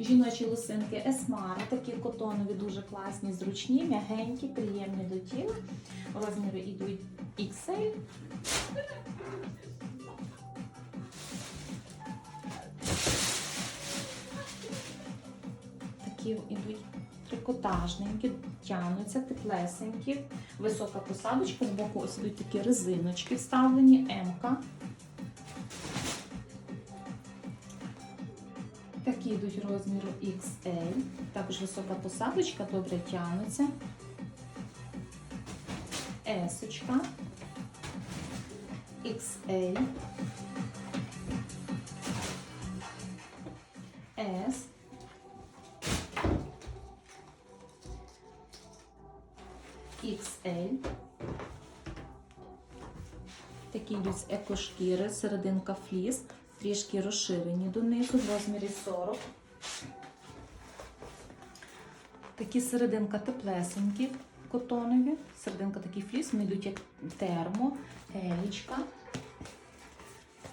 Жіночі лосинки Есмара, такі котонові, дуже класні, зручні, м'ягенькі, приємні до тіла. Розміри йдуть XL. Такі йдуть трикотажненькі, тянуться, теплесенькі, висока посадочка, з боку ось йдуть такі резиночки вставлені, М-ка. Такі йдуть розміру XL. Також висока посадочка, добре тягнуться. S-очка. XL. S. XL. Такі йдуть екошкіри, серединка фліс, трішки розширені донизу в розмірі 40. Такі серединка теплесенькі, котонові. Серединка такий фліс, вони йдуть як термо, елічка.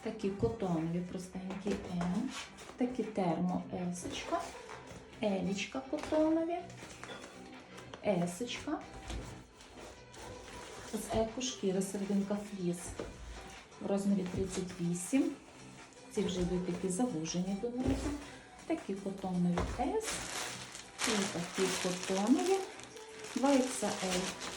Такі котонові, простенькі М. Такі термо есочка. Елічка котонові. Есочка. З екошкіри серединка фліс в розмірі 38. Ці вже йдуть такі завужені донизу. Такі котонові S і такі котонові 2XL.